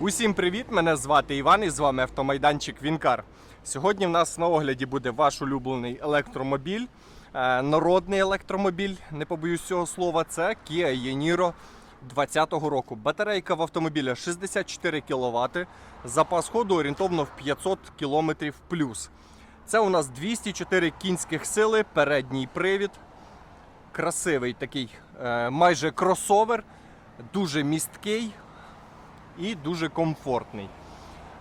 Усім привіт! Мене звати Іван і з вами автомайданчик Вінкар. Сьогодні в нас на огляді буде ваш улюблений електромобіль, е, народний електромобіль, не побоюсь цього слова. Це Kia Yeniro 2020 року. Батарейка в автомобіля 64 кВт, запас ходу орієнтовно в 500 км плюс. Це у нас 204 кінських сили, передній привід, красивий такий е, майже кросовер, дуже місткий і дуже комфортний.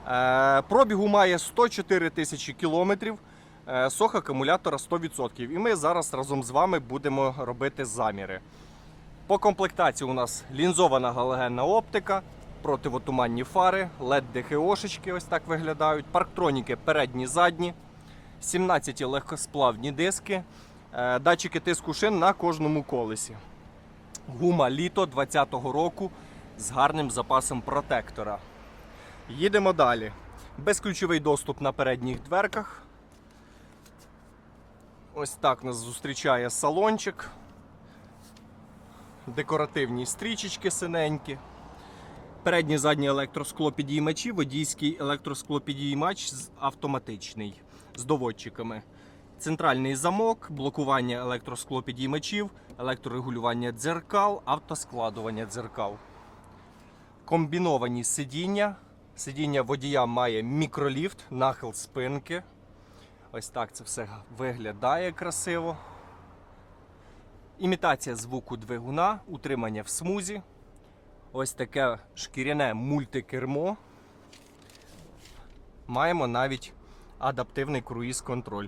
Е, Пробігу має 104 тисячі кілометрів, е, сох акумулятора 100%. І ми зараз разом з вами будемо робити заміри. По комплектації у нас лінзована галогенна оптика, противотуманні фари, led ДХОшечки ось так виглядають, парктроніки передні, задні, 17 легкосплавні диски, е, датчики тиску шин на кожному колесі. Гума літо 2020 року з гарним запасом протектора. Їдемо далі. Безключовий доступ на передніх дверках. Ось так нас зустрічає салончик. Декоративні стрічечки синенькі. Передній задній електросклопідіймачі, водійський електросклопідіймач автоматичний з доводчиками. Центральний замок, блокування електросклопідіймачів, електрорегулювання дзеркал, автоскладування дзеркал. Комбіновані сидіння. Сидіння водія має мікроліфт, нахил спинки. Ось так це все виглядає красиво. Імітація звуку двигуна, утримання в смузі. Ось таке шкіряне мультикермо. Маємо навіть адаптивний круїз-контроль.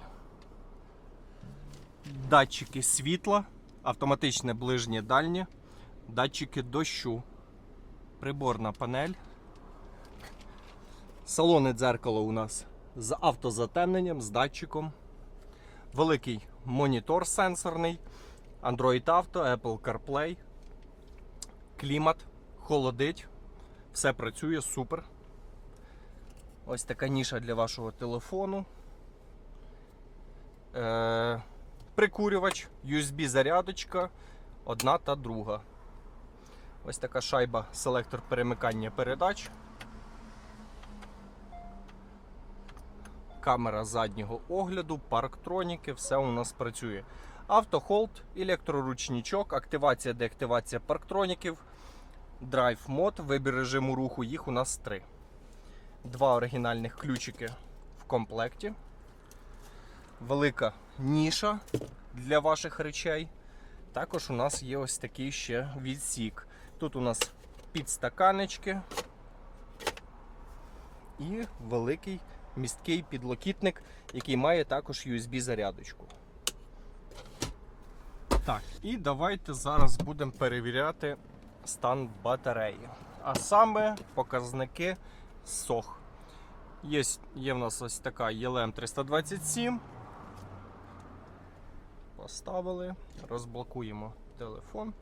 Датчики світла, автоматичне ближнє дальнє, датчики дощу, приборна панель. Салони дзеркало у нас з автозатемненням, з датчиком. Великий монітор сенсорний, Android Auto, Apple CarPlay, клімат, холодить, все працює супер. Ось така ніша для вашого телефону. Е, прикурювач, USB-зарядочка, одна та друга. Ось така шайба, селектор перемикання передач. Камера заднього огляду, парктроніки, все у нас працює. Автохолд, електроручничок, активація, деактивація парктроніків, драйв мод, вибір режиму руху, їх у нас три. Два оригінальних ключики в комплекті. Велика ніша для ваших речей. Також у нас є ось такий ще відсік. Тут у нас підстаканечки і великий місткий підлокітник, який має також USB-зарядочку. Так, і давайте зараз будемо перевіряти стан батареї. А саме показники сох. Є, є в нас ось така ELM 327. Поставили, розблокуємо телефон.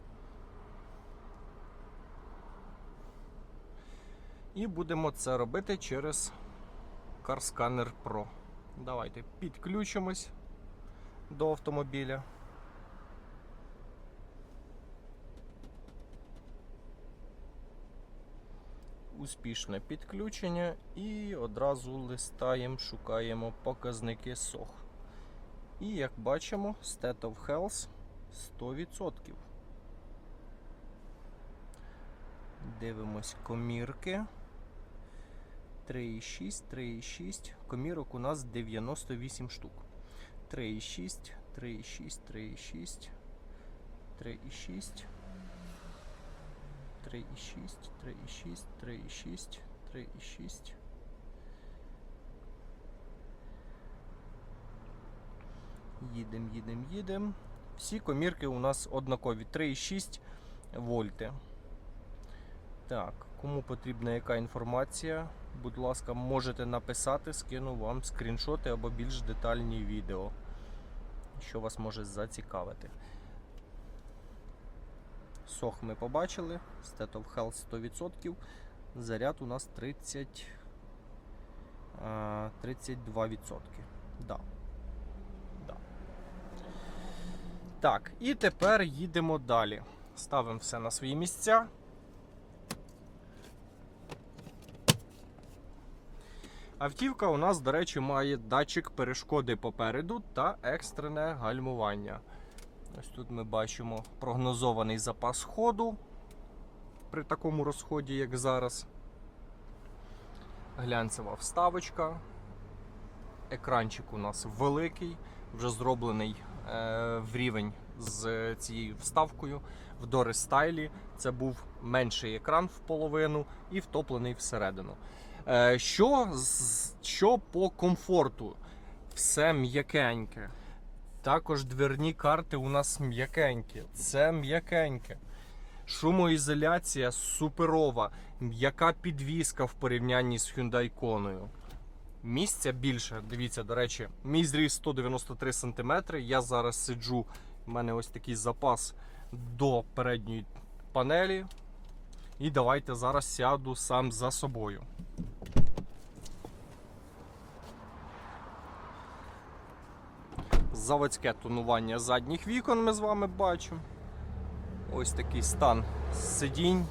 І будемо це робити через CarScanner Pro. Давайте підключимось до автомобіля. Успішне підключення і одразу листаємо, шукаємо показники сох. І як бачимо, State of Health 100%. Дивимось комірки. 3,6, 3,6. Комірок у нас 98 штук. 3,6, 3,6, 3,6, 3,6. 3,6, 3,6, 3,6, 3,6. Їдем, їдем, їдем. Всі комірки у нас однакові. 3,6 вольти. Так, кому потрібна яка інформація, будь ласка, можете написати, скину вам скріншоти або більш детальні відео, що вас може зацікавити. Сох ми побачили, State of Health 100%. Заряд у нас 30, 32%. Да. Да. Так, і тепер їдемо далі. Ставимо все на свої місця. Автівка у нас, до речі, має датчик перешкоди попереду та екстрене гальмування. Ось тут ми бачимо прогнозований запас ходу при такому розході, як зараз. Глянцева вставочка. Екранчик у нас великий, вже зроблений е, в рівень з цією вставкою. В Doris стайлі це був менший екран в половину і втоплений всередину. Е, що, що по комфорту? Все м'якеньке. Також дверні карти у нас м'якенькі. Це м'якеньке. Шумоізоляція суперова. М'яка підвіска в порівнянні з Hyundai Kona. Місця більше. Дивіться, до речі, мій зріс 193 см. Я зараз сиджу. У мене ось такий запас до передньої панелі. І давайте зараз сяду сам за собою. Заводське тонування задніх вікон ми з вами бачимо. Ось такий стан сидінь,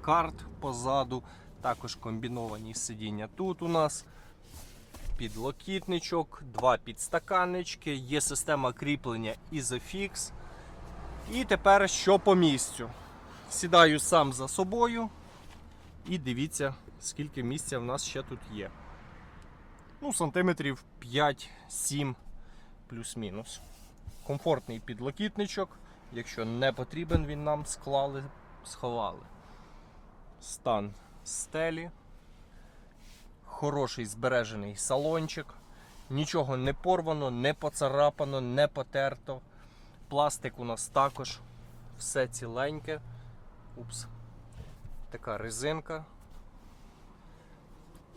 карт позаду, також комбіновані сидіння тут у нас. Підлокітничок, два підстаканнички, є система кріплення Isofix. І тепер що по місцю? Сідаю сам за собою і дивіться, скільки місця в нас ще тут є. Ну, сантиметрів 5-7 плюс-мінус. Комфортний підлокітничок. Якщо не потрібен, він нам склали, сховали. Стан стелі. Хороший збережений салончик. Нічого не порвано, не поцарапано, не потерто. Пластик у нас також все ціленьке. Упс. Така резинка.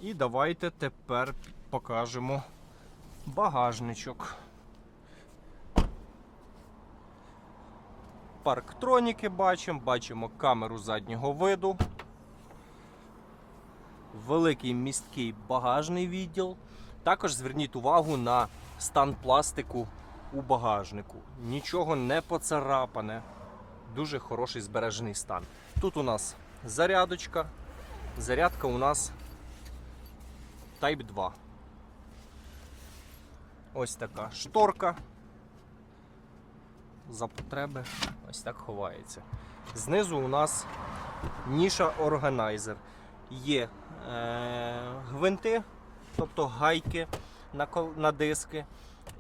І давайте тепер покажемо багажничок. Парктроніки бачимо, бачимо камеру заднього виду. Великий місткий багажний відділ. Також зверніть увагу на стан пластику у багажнику. Нічого не поцарапане. Дуже хороший збережений стан. Тут у нас зарядочка. Зарядка у нас Type 2. Ось така шторка. За потреби ось так ховається. Знизу у нас ніша органайзер. Є е, гвинти, тобто гайки на, на диски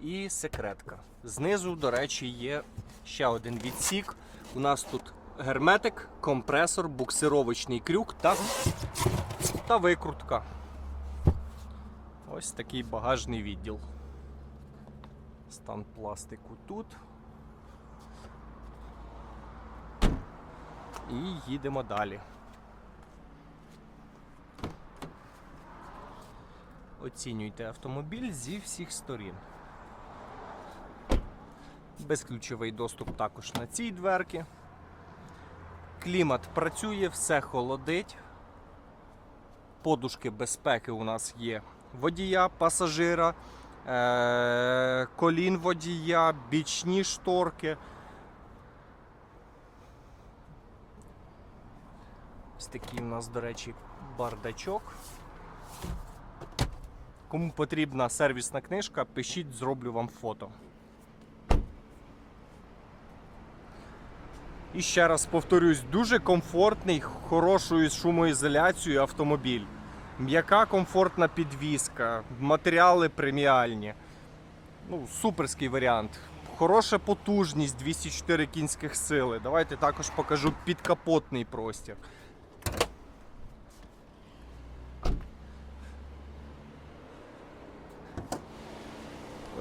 і секретка. Знизу, до речі, є ще один відсік. У нас тут герметик, компресор, буксировочний крюк та, та викрутка. Ось такий багажний відділ. Стан пластику тут. І їдемо далі. Оцінюйте автомобіль зі всіх сторін. Безключовий доступ також на цій дверці. Клімат працює, все холодить. Подушки безпеки у нас є водія, пасажира, е- колін водія, бічні шторки. Ось такий у нас, до речі, бардачок. Кому потрібна сервісна книжка, пишіть, зроблю вам фото. І ще раз повторюсь, дуже комфортний, хорошою шумоізоляцією автомобіль. М'яка комфортна підвізка, матеріали преміальні. Ну, суперський варіант. Хороша потужність 204 кінських сили. Давайте також покажу підкапотний простір.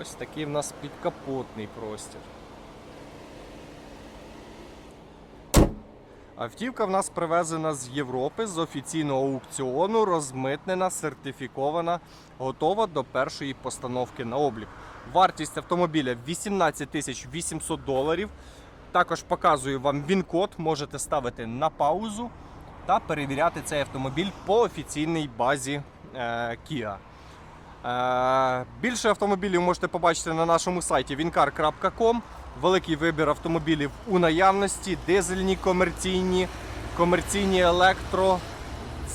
Ось такий в нас підкапотний простір. Автівка в нас привезена з Європи з офіційного аукціону, розмитнена, сертифікована, готова до першої постановки на облік. Вартість автомобіля 18 800 доларів. Також показую вам він-код, можете ставити на паузу та перевіряти цей автомобіль по офіційній базі е, Kia. Е, Більше автомобілів можете побачити на нашому сайті wincar.com. Великий вибір автомобілів у наявності, дизельні, комерційні, комерційні електро.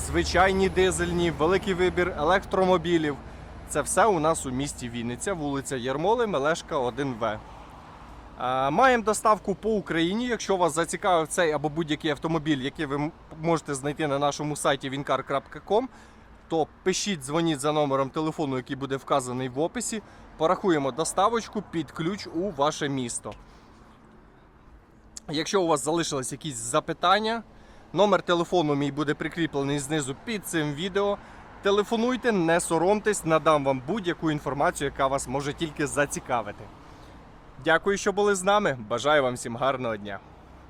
звичайні дизельні, великий вибір електромобілів. Це все у нас у місті Вінниця, вулиця Єрмоли, Мелешка 1В. Е, Маємо доставку по Україні. Якщо вас зацікавив цей або будь-який автомобіль, який ви можете знайти на нашому сайті wincar.com, то пишіть, дзвоніть за номером телефону, який буде вказаний в описі. Порахуємо доставочку під ключ у ваше місто. Якщо у вас залишились якісь запитання, номер телефону мій буде прикріплений знизу під цим відео. Телефонуйте, не соромтесь, надам вам будь-яку інформацію, яка вас може тільки зацікавити. Дякую, що були з нами. Бажаю вам всім гарного дня.